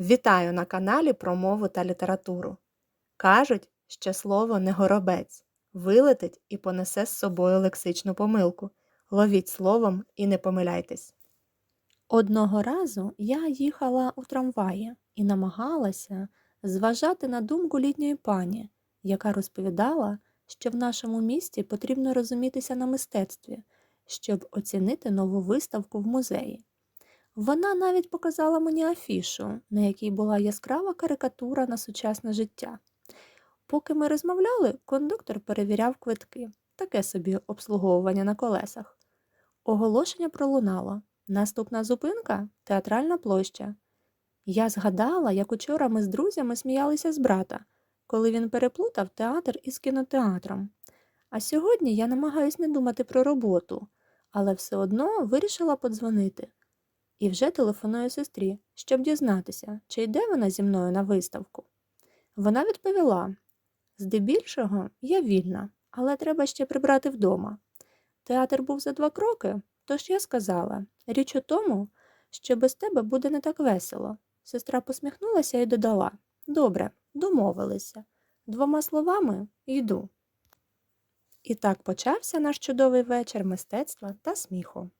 Вітаю на каналі про мову та літературу. Кажуть, що слово не горобець, вилетить і понесе з собою лексичну помилку. Ловіть словом і не помиляйтесь. Одного разу я їхала у трамваї і намагалася зважати на думку літньої пані, яка розповідала, що в нашому місті потрібно розумітися на мистецтві, щоб оцінити нову виставку в музеї. Вона навіть показала мені афішу, на якій була яскрава карикатура на сучасне життя. Поки ми розмовляли, кондуктор перевіряв квитки, таке собі обслуговування на колесах. Оголошення пролунало. Наступна зупинка театральна площа. Я згадала, як учора ми з друзями сміялися з брата, коли він переплутав театр із кінотеатром. А сьогодні я намагаюсь не думати про роботу, але все одно вирішила подзвонити. І вже телефоную сестрі, щоб дізнатися, чи йде вона зі мною на виставку. Вона відповіла: здебільшого я вільна, але треба ще прибрати вдома. Театр був за два кроки, тож я сказала: річ у тому, що без тебе буде не так весело. Сестра посміхнулася і додала: Добре, домовилися. Двома словами йду. І так почався наш чудовий вечір мистецтва та сміху.